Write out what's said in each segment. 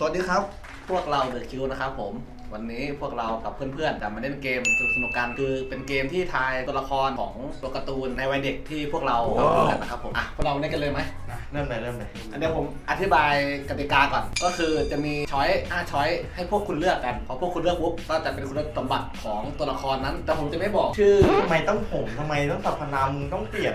สวัสดีครับ พวกเราเดอะคิวนะครับผม วันนี้พวกเรากับเพื่อนๆจะมาเล่นเกมสนุกๆกันคือเป็นเกมที่ทายตัวละครของตัวการ์ตูนในวัยเด็กที่พวกเราทำกันนะครับผมอะพวกเราเล่นกันเลยไหมเริ่มเลยเริ่มเลยอันเดี๋ยวผมอธิบายกติกาก่อน ก็คือจะมีช้อย5ช้อยให้พวกคุณเลือกกันพอพวกคุณเลือกปุ๊บก็จะเป็นคุณสมบัติของตัวละครนั้น แต่ผมจะไม่บอกชื่อทำไมต้องผมทำไมต้องสรรพนามมึงต้องเปลี่ยน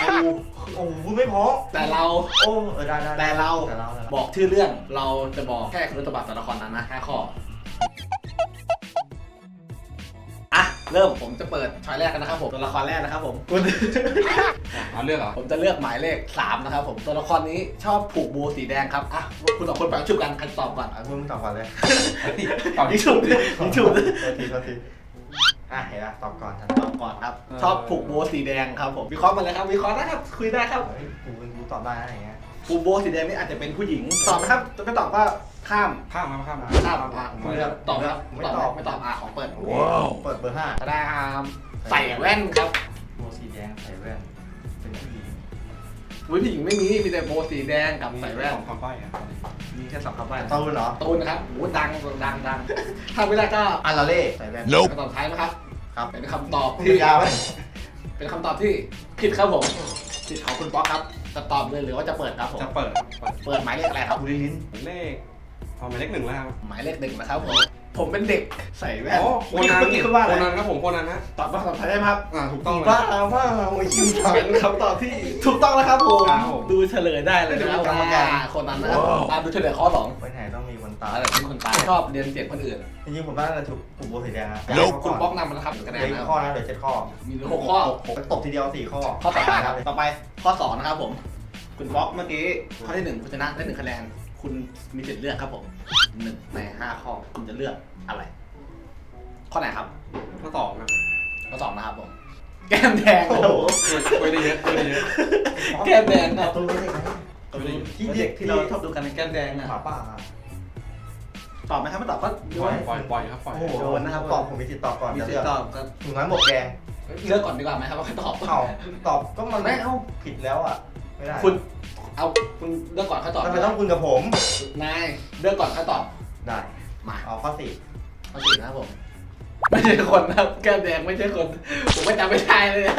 กูโอ้โหพูดไม่เพอแต่เราโอ้เออได้ได้แต่เราแต่เราแต่เรา บอกชื่อเรื่องเราจะบอกแค่คุณสมบัติตัวละครนั้นนะห้าข้อ อะเริ่มผมจะเปิดช้อยแรกกันนะครับผมตัวละครแรกนะครับผมคุณ เอาเลือกเหรอผมจะเลือกหมายเลข 3 นะครับผมตัวละครนี้ชอบผูกโบสีแดงครับอะคุณสองคนไปชุบกันใครตอบก่อนอะมึงตอบก่อนเลยตอบยิงฉุบดิยิงฉุบดิโทษทีโทษทีอะเห็นละตอบก่อนทันตอบก่อนครับ ชอบผูกโบสีแดงครับผมวิเคราะห์มาเลยครับวิเคราะห์ได้ครับคุยได้ครับเฮ้ยกูเป็นกูตอบได้อะไรเงี้ยผูกโบสีแดงนี่อาจจะเป็นผู้หญิงตอบนะครับจะไม่ตอบก็ ข้ามข้ามมาข้ามมาข้ามอะคุณเลือกตอบครับไม่ตอบตอบไม่ตอบอะของเปิดเปิดเบอร์ห้าก็ได้ใส่แว่นครับโบสีแดงใส่แว่นเป็นผู้หญิงผู้หญิงไม่มีมีแต่โบสีแดงกับใส่แว่นของคำใบ้อะมีแค่สองคำใบ้ตูนเหรอตูนนะครับโอ้ดังดังดังถ้าไม่ได้ก็อาราเล่ใส่แว่นคำตอบท้ายนะครับครับเป็นคำตอบคุณที่ยาวไหมเป็นคำตอบที่ผิดครับผมผิดของคุณป๊อกครับจะตอบเลยหรือว่าจะเปิดครับผมจะเปิดครับเปิดเปิดหมายเลขอะไรครับกูลิ้นลิ้นเลข เอาหมายเลขหนึ่งแล้วครับหมายเลขหนึ่งนะครับผม ผมเป็นเด็กใส่แว่นอ๋อโคนันเมื่อกี้คุณว่าอะไรโคนันครับผมโคนันฮะตอบว่าคำตอบท้ายได้ไหมครับอ่าถูกต้องเลย บ้าบ้าโอ้ยคิวถามเป็นคำตอบที่ถูกต้องนะครับผมครับผม ดูเฉลยได้เลยนะครับกรรมการว่าคนนั้นนะครับอะดูเฉลยข้อสองไปไหนต้องมีคนตายอะไรที่คนตายชอบเรียนเสียงคนอื่นจริงๆผมว่าจะถูกผูกโบสีแดงนะคุณป๊อกนำมาแล้วครับคะเหแนลืนอนะอีกคข้อรับนะเหลือเจ็ดข้อมีหกข้อผมตบทีเดียวสี่ข้อข้อต่อไปครับ ต่อไปข้อสองนะครับผม คุณป๊อกเมื่อกี้ข้อที่หนึ่งคุณชนะได้หนึ่งคะแนน คุณมีสิทธิ์เลือกครับผมหนึ่งในห้าข้อคุณจะเลือกอะไร ข้อไหนครับข้อสองนะข้อสองนะครับผม แก้มแดงโอ้โหช่วยได้เยอะช่วยได้เยอะแก้มแดงครับตัวเล็กไหมที่เด็กที่เราชอบดูกันในแก้มแดงหมาอะป่าตอบไหมครับไม่ตอบก็ปล่อยปล่อยปล่อยครับปล่อยโอ้โหโดนนะครับตอบผมมีสิทธิ์ตอบก่อนมีจะสิทเลือกธิ์ตอบก็ถุงน้ำหมวกแดงเลือกก่อนดีกว่าไหมครับว่าใครตอบเอาตอบก็มันไม่เอาผิดแล้วอะ ไม่ได้คุณเอาคุณเลือกก่อนเขาตอบทำไมต้องคุณกับผม นายเลือกก่อนเขาตอบได้มาเอาข้อสี่ข้อสี่นะครับผม ไม่ใช่คนนะครับแก้มแดงไม่ใช่คน ผมไม่จำไม่ได้เลยนะ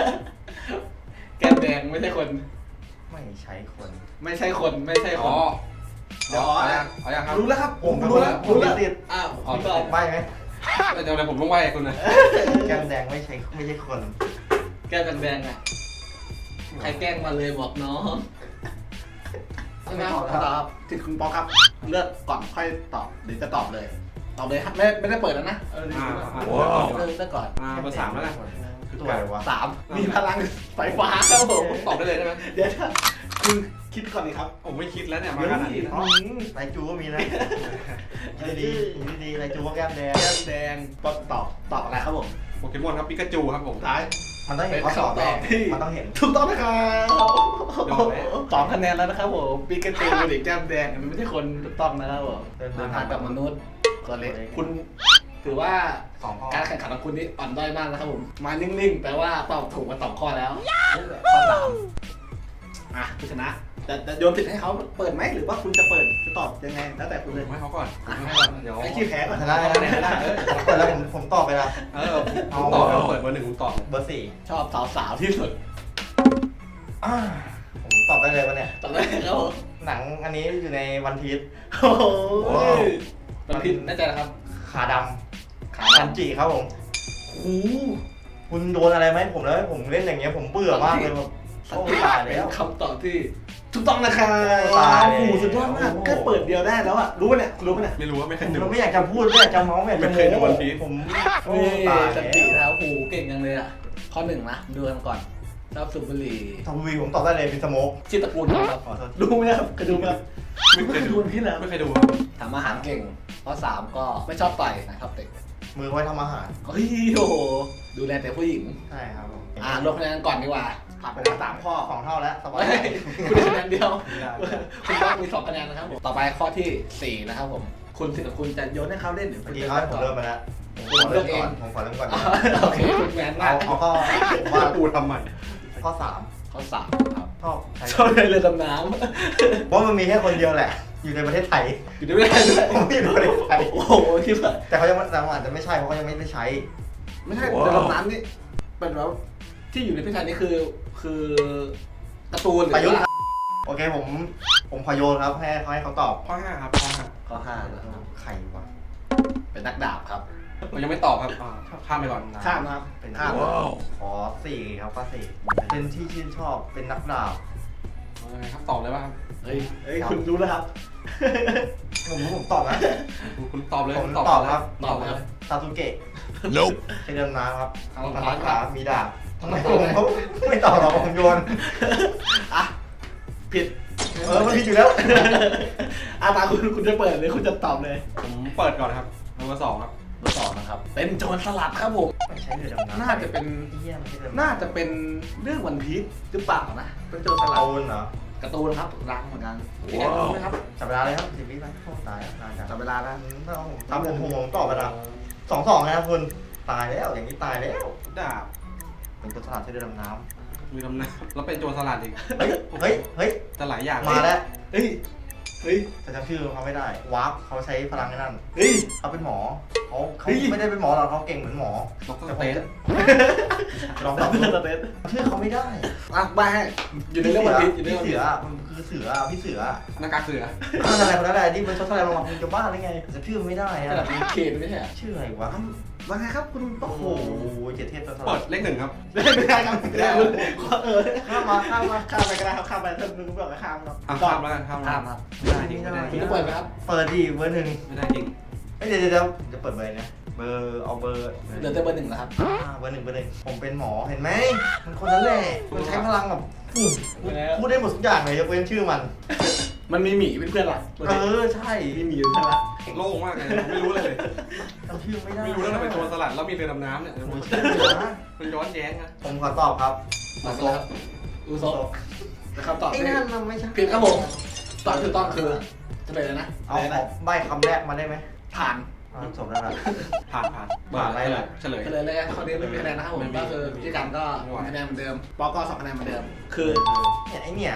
แก้มแดงไม่ใช่คน ไม่ใช้คน ไม่ใช่คนไม่ใช่คอ๋น อเดี๋ยวเอายังเอายังครับรู้แล้วครับผมรู้แล้วผมรู้แล้วติด อ้าวอ๋อพี่ตอบใบไหมแต่เดี๋ยวผมต้องไหว้คุณนะแก้มแดงไม่ใช่ไม่ใช่คน แก้มแดงๆอะ ใครแกล้งมาเลยบอกน้องใช่ไหมตอบติดคุณปอครับ เลือกก่อนค่อยตอบหรือจะตอบเลย ตอบเลยครับไม่ไม่ได้เปิดแล้วนะเอออ่าอ่า เลือกเลือกก่อนอ่าเบอร์สามแล้วกัน คือตัวอะไรวะสามมีพลังไฟฟ้าครับผมตอบได้เลยใช่ไหมเดี๋ยวถ้าคุณคิดก่อนดีครับผมไม่คิดแล้วเนี่ยมาขนาดนี้นะอ๋อไรจูก็มีนะดีดีดีดีไรจูก็แก้มแดงแก้มแดงตอบตอบตอบอะไรครับผมโปเกมอนครับปิกาจูครับผมท้าย มันต้องเห็นข้อสอบแน่เป็นคำตอบที่ มันต้องเห็น ถูกต้องนะครับโดนแล้วสองคะแนนแล้วนะครับผมปีกาจูหรือแก้มแดงมันไม่ใช่คนถูกต้องนะครับผมเดินเดินทาทางงกักับบมมนุษย์นุษย์ตัวเล็กคุณ ถือว่าสองข้อ การแข่งขันของคุณนี่อ่อนด้อยมากนะครับผม มานิ่งๆแปลว่าตอบถูกมาสองข้อแล้ว ข้อสาม อะคุณชนะแต่แต่โยนสิทธิ์ให้เขาเปิดไหมหรือว่าคุณจะเปิดจะตอบยังไง แล้วแต่คุณเลยผมให้เขาก่อนอะผมให้ให้ก่ก่ออนนเดี๋ยวไอ้ขี้แพ้ก่อนชนะแล้วชนะเออผมเปิดแล้วผมผมตอบไปละเออผมตอบแล้วเปิดเบอร์หนึ่งผมตอบเบอร์สี่ชอบสาวๆที่สุดอ่าผมตอบได้เลยวะเนี่ย ตอบได้ครับผมหนังอันนี้อยู่ในวันพีชโอ้โหว้าว มันผิดแน่ใจนะครับขาดขาำดซันจิครับผมโอ้โหคุณโดนอะไรไหมผมแล้วผมเล่นอย่างเงี้ยผมเบื่อมากเลยแบบ สัโอ้นติตายเป็แล้วนคำตอบที่ถูกต้องนะครับตายแล้ว โอ้โหสุดยอดมากโอ้โหแค่เปิดเดียวได้แล้วอะรู้ปะเนี่ยคุณรู้ปะเนี่ย ไม่รู้ว่าไม่เคยดูผมไม่อยากจะพูดไม่อยากจะเมาส์ไม่อยากจะไม่เคยดูโม้ One Piece ผม โอ้นี่ตายสันแล้ติวแล้วโอ้โหเก่งจังเลยอะข้อหนึ่งนะ ดูกันก่อนชอบสูบบุหรี่ทวีผมตอบได้เลยเป็นสโมก ชื่อตระกูลครับขอโทษทีดูไหมครับเคยดูไหมครับไม่เคยดู พี่แล้วไม่เคยดูครับทำอาหารเก่งข้อสามก็ไม่ชอบต่อยนะครับเตะมือไว้ทำอาหาร เฮ้ยโอ้โหดูแลแต่ผู้หญิง ใช่ครับผมอ่ารวมคะแนนก่อนดีกว่า ผ่านไปแล้วสามข้อสองเท่าแล้วสบายเฮ้ยคุณได้คะแนนเดียวไม่ได้คุณต้องมีสองคะแนนนะครับผมต่อไปข้อที่สี่นะครับผม คุณสิทธิ์กับคุณจะโยนให้เขาเล่นหรือเมื่คุอณกี้จะเขาให้ผมเริ่มมาแล้วผมขอเริ่มก่อนผมขอเริ่มก่อนอ๋อโอเคคุณแมนมาเอากเอาข้อว่าว่าปูทำใหม่ข้อสามข้อสามครับชอบใช้ชอบเล่นเรือดำน้เพราะมันมีแค่คนเดียวแหละ อยู่ในประเทศไทยอยู่ในไม่ได้ด้วยผมอยู่ในประเทศไทย โอ้โหคิดว่าแต่เขายังไม่แต่ว่าอาจจะไม่ใช่เพราะเขายังไม่ได้ใช้ ไม่ใช่เรือดำน้ำนี่เป็นแบบ ที่อยู่ในพิธีนี่คือคือการ์ตูนหรือประยุทธ์ว่าโอเคผมผมพอโยนครับให้เขาให้เขาตอบข้อห้าครับข้อห้าข้อห้านะครับใครวะเป็นนักดาบครับเรายังไม่ตอบครับอ่าข้ามไปก่อนข้ามนะครับเป็นข้ามขอสี่ครับข้อสี่เป็นที่ชื่นชอบเป็นนักดาบเอายังไงครับตอบเลยป่ะครับเฮ้ยเฮ้ยคุณรู้แล้วครับ ผมผมตอบนะคุณคุณตอบเลยผมคุณตอบครับตอบเลยครับซาสุเกะ Nope. ใช้เดิมน้ำครับเอามันครัรับกขามีดาบ ทำไมผมเขาไม่ตอบหรอกผมโยน อะผิดเออมันผิดอยู่แล้ว อาตาคุณคุณจะเปิดหรือคุณจะตอบเลยผมเปิดก่อนครับเบอร์สองครับเบอร์สองนะครับ เป็นโจรสลัดครับผมไม่ใช้เรือดำน้ำน่าจะเป็น เยี่ยมใช้เรือดำน่าจะเป็นเรื่องวันพีชหรือเปล่านะ เป็นโจรสลัดโอนเหรอการ์ตูนครับรังเหมือนกันพี่แอนรู้ไหมครับจับเวลาเลยครับสิบวินาทีโอ้ตายแล้วนานจังจับเวลานะถ้าผมทำผมผมผมตอบไปละสองสองนะครับคุณตายแล้วอย่างนี้ตายแล้ว ดาบ เป็นตัวสลัดใช้เรือดำน้มีตำนานแล้วเป็นโจรสลัดอีกำเฮ้ย เฮ้ย เฮ้ย จะหลายอย่างมาแล้ว เฮ้ย เฮ้ย แต่จำชื่อเขาไม่ได้ วาร์ปเขาใช้พลังไอ้นั่น เฮ้ย เขาเป็นหมอ เขาเขาเฮ้ย ไม่ได้เป็นหมอหรอกเขาเก่งเหมือนหมอดรแต่สผมเตนจะลองตอบเพื่อนสเตทชื่อเขาไม่ได้อะบ้าให้อยู่ในเรื่องวันพีชอยู่ในพี่เรื่องวันเสืพีชอมันคือเสือพี่เสือหน้ากากเสือมันอะไรคนนั้นอะไรที่มันชดอะไรมาคุณจะบ้าหรือไงจะชื่อไม่ได้ขนาดอะมีเคนไม่ใช่เหรอชื่ออะไรวะ ว่าไงครับคุณโอ้โหเจ็ดเทพตัวสเปิลัดดเลขหนึ่งครับ ไม่ได้ครับไม่ได้เออข้ามมาข้ามมาข้ามไปก็ได้ครับข้ามไปถ้ามึงบอกว่าข้ามเนาะอะตอข้าบมแล้วกันข้ามข้ามครับไม่ได้จริงไม่ได้จคุริณงจะเปิดไหมครับเปิดดีเบอร์หนึ่งไม่ได้จริงเอ้ยเดี๋ยวเดี๋ยวเดี๋ยวจะเปิดเบอร์นะเบอร์เอาเบอร์เหลือแต่เบอร์หนึ่งแล้วครับอ่าเบอร์หนึ่งเบอร์หนึ่งผมเป็นหมอเห็นไหมมันคนนั้นแหละมันใช้พลังแบบพูดพูดได้หมดทุกอย่างเลยยกเว้นชื่อมัน มันมีหมีเป็นเพื่อนหรอเออใช่ มีหมีเป็นเพื่อนละ โล่งมากเลยไม่รู้เลยจำชื่อไม่ได้ไม่รู้แล้วทำไมโจรสลัดแล้วมีเรือดำน้ำเนี่ยโอ้ยชื่อเหลือนะมันย้อนแย้งนะผมขอตอบครับมาโซอูโซนะครับตอบไอ้ที่นั่นมันไม่ใช่ผิดครับผมตอบถูกต้องคือจะเลยนะเอาเลยขอนะใบคำแรกมาได้ไหมผ่านอ่าจบแล้วนะผ่านผ่านผ่านอะไรล่ะเฉลย ก็เลยเลยข้อนี้ไม่มีคะแนนนะครับผมไม่มีก็คือพี่กันก็คะแนนเหมือนเดิมปอก็สองคะแนนเหมือนเดิม คือเนี่ยไอ้เนี่ย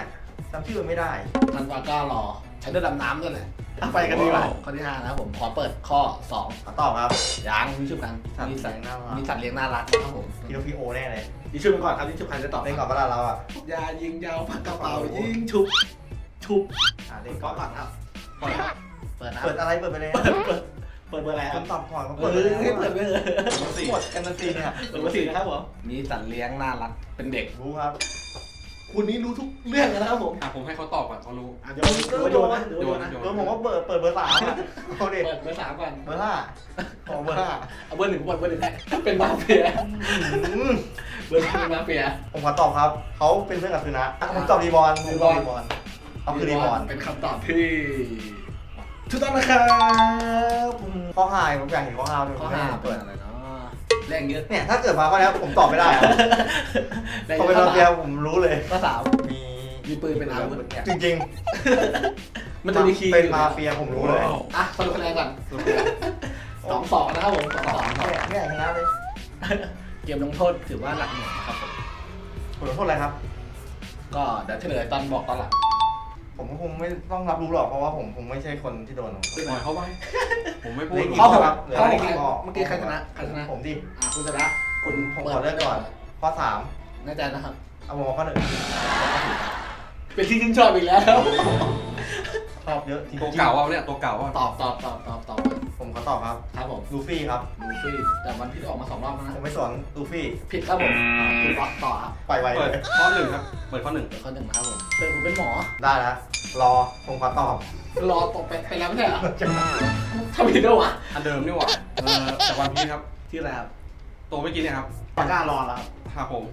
จำชื่อมันไม่ได้ทันวาก็รอใช้เรือดำน้ำด้วยแหละเอาไปกันดีกว่าข้อที่ห้านะครับผมขอเปิดข้อสองขอตอบครับยางมีชื่อกันสัตว์มีสัตว์เลี้ยงน่ารัก มีสัตว์เลี้ยงน่ารักนะครับผมพีโอพีโอแน่เลยนี่ชื่อมันก่อนครับนี่ชื่อใครจะตอบเล่นก่อนเวลาเราอะยายิงยาวพักกระเป๋ายิงชุบชุบอ่าเล่นก็ก่อนก่อนครับเปิดครับเปิดนะคเปิรับดอะไรเปิดไปเลยเปิดเปิดเปิดเบอร์อะไรคคุรับณตอบก่อนเขาเปิเปิดดเลเลยยเปิดเลยหมดกันนาทีเนี่ยเปิดเบอร์สี่นะครับผมมีสัตว์เลี้ยงน่ารักเป็นเด็กรู้ครับ คุณนี่รู้ทุกเรื่องเลยนะครับผมอะผมให้เขาตอบก่อนเขารู้ อะเดี๋ยวเดี๋ยวโยนนะเดี๋ยวโยนนะโยโดนผมว่าเปิดเปิดเบอร์สามอะเอาดิเปิดเบอร์สามก่อนเบอร์ห้าขอเบอร์ห้าเอาเบอร์หนึ่งก่อนเบอร์หนึ่งให้เป็นมาเฟียอืมเบอร์หนึ่งเป็นมาเฟีย ผมขอตอบครับเขาเป็นเพื่อนกับสุนัขอะผมตอบรีบอลผมตอบรีบอลเขาคือรีบอลเป็นคำตอบที่ถูกต้องนะครับผมข้อห้าผมอยากเห็นข้อห้าด้วยข้อห้าเปิดอะไรเนาะ แรงเยอะเนี่ยถ้าเกิดมาข้อนี้ผมตอบไม่ได้อะแรงพอเยเป็นอะมาเฟียผมรู้เลย ข้อสาม มีมีปืนเป็นอาวุธเนี่ยจริงมันจะมีคีย์เป็นมาเฟียผมรู้เลยอะสรุปคะแนนก่อนสองสองนะครับผมสองสองไม่ไม่อยากชนะเลยเกมลงโทษถือว่าหลักหน่วยนะครับผม ผมขอโทษอะไรครับ ก็เดี๋ยวเฉลยตอนบอกตอนหลัง ผมก็คงไม่ต้องรับรู้หรอกเพราะว่าผมคงไม่ใช่คนที่โดนปล่อยเขาไป ผมไม่พูดเล่นข้อหกครับเหลือข้อหอะไรกกี่ข้อเมื่อกี้ใครชนะใครชนะ ผมดิอะคุณชนะคุณผมขอเลือกก่อนข้อสามแน่ใจนะครับเอาผมมาข้อหนึ่งเป็นที่ชื่นชอบอีกแล้ว ชอบเยอะจริงตัวๆเก่าเอาเนี่ยตัวเก่าเอาตอบตอบตอบตอบตอบผมขอ ตอบครับ ครับผมลูฟี่ครับ ลูฟี่แต่วันที่ออกมาสองรอบแล้วนะผมไม่สอนลูฟี่ ผิดครับผมอ่าคุณต่อต่อครับปล่อยไวเปิดเลยข้อหนึ่งครับ เปิดข้อหนึ่งเดี๋ยวข้อหนึ่งนะครับผมเป็นผมเป็นหมอ ได้แล้ว รอผมขอตอบ รอตกไปไปแล้วไม่ใช่เหรอทำผิดด้วยวะอันเดิมนี่หว่าเออจากวันพีชครับ ที่อะไรครับตัวเมื่อกี้เนี่ยครับปากการอแล้วครับครับผม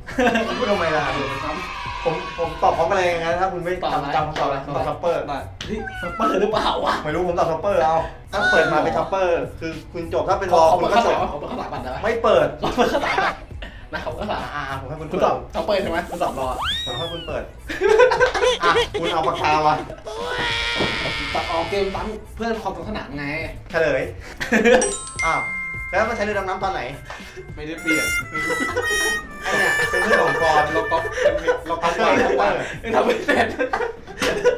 พูดทำไมล่ะเดี๋ยวครับ ผมผมตอบพร้อมกันเลยงั้นถ้าคุณไม่ตอบอะไรจำจำตอบอะไรตอบตอะไรอบช็อปเปอร์ได้เฮ้ยสเปอร์หรือเปล่าวะไม่รู้ผมตอบช็อปเปอร์เอาถ้าเปิดมาเป็นช็อปเปอร์ คือคุณจบถ้าเป็นรอเขาคุเปิณดก็ข้าวจสารบเขาเปิดข้าวสารบัตรได้ไหมไม่เปิดเขาเปิดข้าวสารบัตรนะครับข้าวสารอ่าๆผมให้คุณคุณเปิตอดบสเปอร์ใช่ไหมคุณตอบรอผมให้คุณเปิดอะคุณเอาปากกามาตัดออกเกมตั้งเพื่อความสนุกสนานไง เฉลยอ้าว แล้วมันใช้เรือดำน้ำตอนไหนไม่ได้เปลี่ยนไอ้เนี่ยเป็นเรื่องของกรเราก็เราก็เอาปล่อยเปิเขาดไปยังทำไม่เสร็จ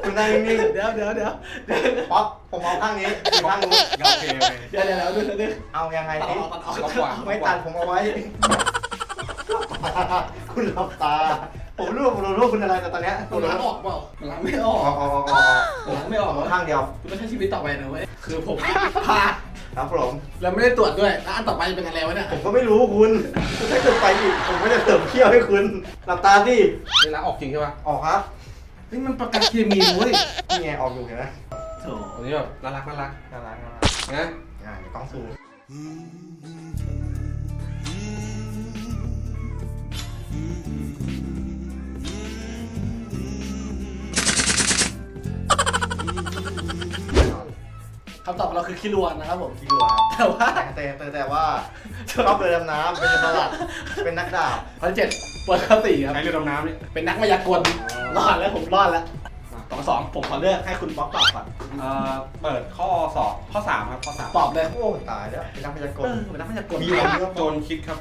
คุณได้นั่งนิ่งเดี๋ยวเดี๋ยวเดี๋ยวเดี๋ยวๆป๊อกผมเอาข้างนี้อีกข้างนู้นโอเคโอเคเดี๋ยวเดี๋ยวเดี๋ยวเดี๋ยวเดี๋ยวเอายังไงตัดสิออกตัดออกเอาขวาไม่ตัดผมเอาไว้ คุณหลับตา ผมรู้ว่าผมรู้ว่าคุณอะไรแต่ตอนเนี้ยมันล้างออกเปล่ามันล้างไม่ออกออกออกออกออกมันล้างไม่ออกเอาวะข้างเดียวคุณต้องใช้ชีวิตต่อไปนะเว้ยคือผมพลาด ครับผมแล้วไม่ได้ตรวจด้วยแล้วอันต่อไปจะเป็นอะไรวะเนี่ยผมก็ไม่รู้คุณ ถ้าเกิดไปอีกผมก็จะเติมเขี้ยวให้คุณหลับตาสิเวลาออกจริงใช่ปะออกครับนี่มันประกันเคมีเว้ยนี่ไงออกอยู่เห็นไหมโถอันนี้แบบน่ารักน่ารักน่ารักน่ารักนะอ่าเดี๋ยวกล้องซูมคำตอบของเราคือขี้ลวนนะครับผม คิดดูครับแต่ว่าแต่แต่แต่ว่าชอบเรือดำน้ำเป็นตลาดเป็นนักดาบข้อที่เจ็ดเปิดข้อสี่ครับ ใช้เรือดำน้ำนี่เป็นนักมายากลรอดแล้วผมรอดแล้วสองสองผมขอเลือกให้คุณป๊อกตอบก่อนเอ่อเปิดข้อสอบข้อสามครับข้อสามตอบเลยโอ้ตายแล้วเป็นนักพยากเอรอณ์เป็นนักมายากลมีอยู่โจรคิดครับ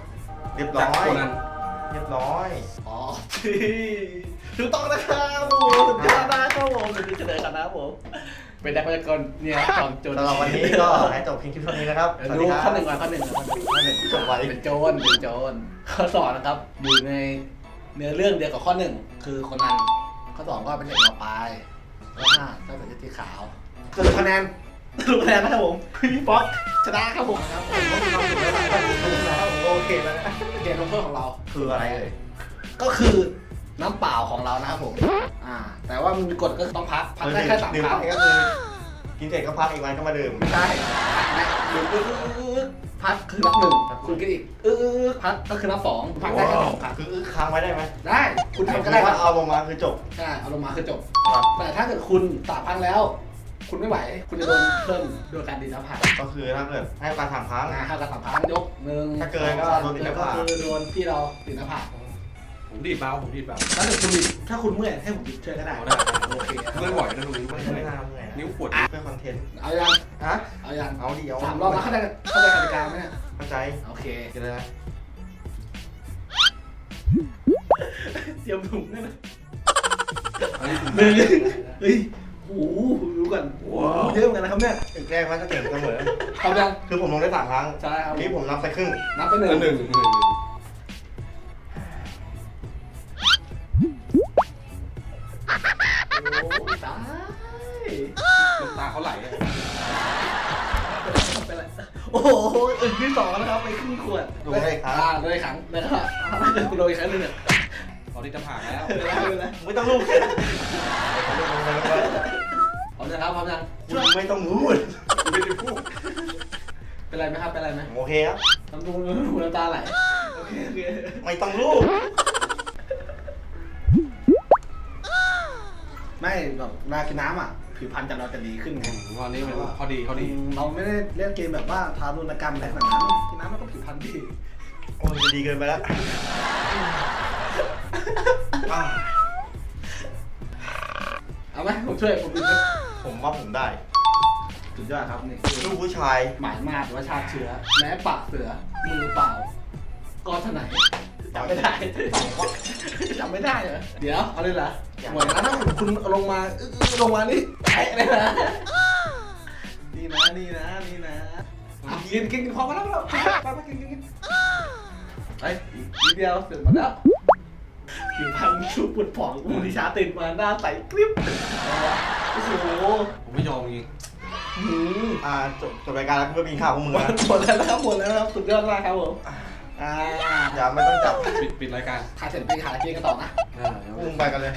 เรียบจากร้อยโคนันเรียบร้อยอ๋อที่ถูกต้องนะครับผมสุดยอดนะครับผมเดี๋ยวจะเฉลยกันนะครับผม เป็นนักมายากลเนี่ยจอมโจรสำหรับวันนี้ก็ให้จบเพียงคลิปเท่านี้นะครับเดี๋ยวดูข้อหนึ่งก่อนข้อหนึ่งก่อนข้อหนึ่งจบไว้เป็นโจรเป็นโจรข้อสองนะครับ อยู่ในเนื้อเรื่องเดียวกับข้อหนึ่งคือคนนั้นข้อสองก็เป็นเด็กมาปลายข้อห้าเจ้าสัญญาสีขาวสรุปคะแนนสรุปคะแนนนะครับผมพี่ป๊อกชนะครับผมครับผมก็มีความสุขแล้วนะครับผมโอเคแล้วนะเกมลงโทษของเรา คืออะไรเอ่ย ก็คือ น้ำเปล่าของเรานะครับผมอ่าแต่ว่ามันมีกฎก็ต้องพักพักได้แค่สามดื่มครั้งไปก็คือกินเสร็จก็พักอีกวันก็มาดื่มไม่ใช่พักนะดื่มอึ๊กอึ๊กอึ๊กอึ๊กพักคือนับหนึ่งคุณกินอีกอึ๊กอึ๊กอึ๊กพักก็คือนับสองพักได้แค่สองครั้งคืออื้อค้างไว้ได้ไหมได้ คุณทำก็ก็ได้ได้คว่ารับเอาลงมาคือจบ ใช่เอาลงมาคือจบ ครับ แต่ถ้าเกิดคุณสามครั้งแล้ว คุณไม่ไหว คุณจะโดนเพิ่มโดยการดีดหน้าผากก็คือถ้าเกิดให้การถามค้างอ่าห้ากับสามครั้งยกหนึ่งถ้าเกินก็สองโดนดีดหแล้วน้าก็ผากคือโดนพี่เราดีดหน้าผาก ผมดีดเบาผมดีดเบาถ้าเกิดคุณดิดถ้าคุณเมื่อยให้ผมดิดช่วยก็ได้เอาได้โอเคครับเมื่อยบ่อยนะตรงนี้ไม่เมื่อยไม่น่าเมื่อยนิ้วปวดเพื่อคอนเทนต์เอายังฮะเอายังเอาดีเอาสามรอบแล้วเข้าใจเข้าใจกติกาไหมเนี่ยเข้าใจโอเคกินเลยนะเตรียมถุงด้วยนะอันนี้หนึ่งเฮ้ยโอ้โหรู้กันเยอะเหมือนกันนะครับเนี่ยถึงแรกมันก็เก่งเสมอทำยังคือผมลงได้สามครั้งใช่ครับนี่ผมนับไปครึ่งนับไปหนึ่งหนึ่งหนึ่ง อ้ตายน้ำตาเขาไหลอะเป็นไรโอ้โหอึกที่สองนะครับ ไปครึ่งขวดดูได้ครั้งอ่าโดยครั้งนะครับถ้าเกิดกูโดนอีกครั้งหนึงเนี่ยตอนนี้จะผ่านแล้วไม่เป็นไรไม่ต้องลูกไม่ต้องลูกพร้อมยังครับพร้อมยังคุณไม่ต้องพูดไม่ได้พูดเป็นไรไหมครับเป็นไรไหมโอเคครับ น้ำมูกน้ำมูกน้ำตาไหลโอเคโอเค ไม่ต้องลูก ไม่แบบเวลากินน้ำอะ ผิวพรรณจะเราจะดีขึ้นไงตอนนี้เป็นข้อดีข้อดี เราไม่ได้เล่นเกมแบบว่าทารุณกรรมอะไรขนาดนั้นกินน้ำมันก็ผิวพรรณดีโอ้ยดีเกินไปแล้วอะเอาไหมผมช่วยผมดูนะผมว่าผมได้สุดยอดครับนี่ลูกผู้ชายหมายมาดว่าชาติเชื้อ แม้ปากเสือมือเปล่า ก็ถนัยจำไม่ได้จำไม่ได้เหรอเดี๋ยว เอาเลยเหรอ เหมือนนะถ้าคุณลงมาอื้อๆลงมานี่แตะเลยนะนี่นะนี่นะนี่นะอะกินกินกินพอมาแล้วพอแล้วไปไปกินกินกินไปอีกนิดเดียวเสร็จหมดแล้วผิวพรรณชูปุดผ่องมูนิชาตื่นมาหน้าใสกริบเอาวะโอ้โหผมไม่ยอมจริงหืมอ่าจบจบรายการแล้วเพื่อกินข้าวพวกมึงหมนะดหมดแล้วนะครับหมดแล้วนะครับสุดยอดมากครับผม อ่าอย่าไม่ต้องจับปิดปิดรายการถ่ายเสร็จไปหาเกมกันต่อนะ อ่าเดี๋ยวพวกมึงไปกันเลย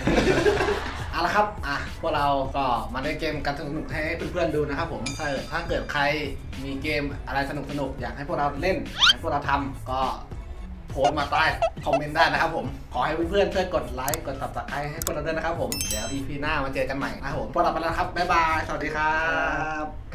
เอาละครับ อะ พวกเราก็มาเล่นเกมกันสนุกๆให้เพื่อนๆดูนะครับผม ถ้าเกิดถ้าเกิดใครมีเกมอะไรสนุกๆ อยากให้พวกเราเล่นให้พวกเราทำก็โพสต์มาใต้คอมเมนต์ได้นะครับผม ขอให้เพื่อนๆช่วยกดไลค์ กด subscribe ให้พวกเราด้วยนะครับผม เดี๋ยว EP หน้ามาเจอกันใหม่นะครับผม พวกเราไปแล้วครับ บ๊ายบาย สวัสดีครับ